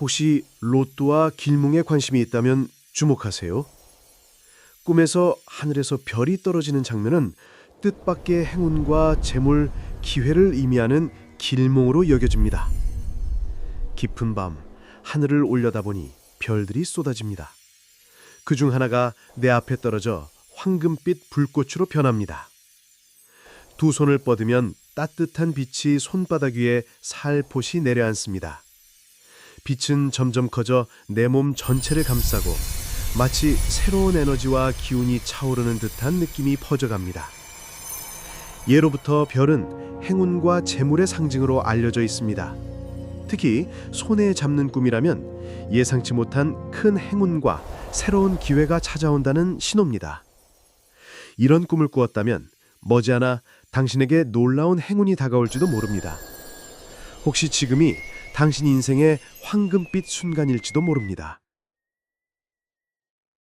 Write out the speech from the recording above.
혹시 로또와 길몽에 관심이 있다면 주목하세요. 꿈에서 하늘에서 별이 떨어지는 장면은 뜻밖의 행운과 재물, 기회를 의미하는 길몽으로 여겨집니다. 깊은 밤 하늘을 올려다보니 별들이 쏟아집니다. 그 중 하나가 내 앞에 떨어져 황금빛 불꽃으로 변합니다. 두 손을 뻗으면 따뜻한 빛이 손바닥 위에 살포시 내려앉습니다. 빛은 점점 커져 내 몸 전체를 감싸고 마치 새로운 에너지와 기운이 차오르는 듯한 느낌이 퍼져갑니다. 예로부터 별은 행운과 재물의 상징으로 알려져 있습니다. 특히 손에 잡는 꿈이라면 예상치 못한 큰 행운과 새로운 기회가 찾아온다는 신호입니다. 이런 꿈을 꾸었다면 머지않아 당신에게 놀라운 행운이 다가올지도 모릅니다. 혹시 지금이 당신 인생의 황금빛 순간일지도 모릅니다.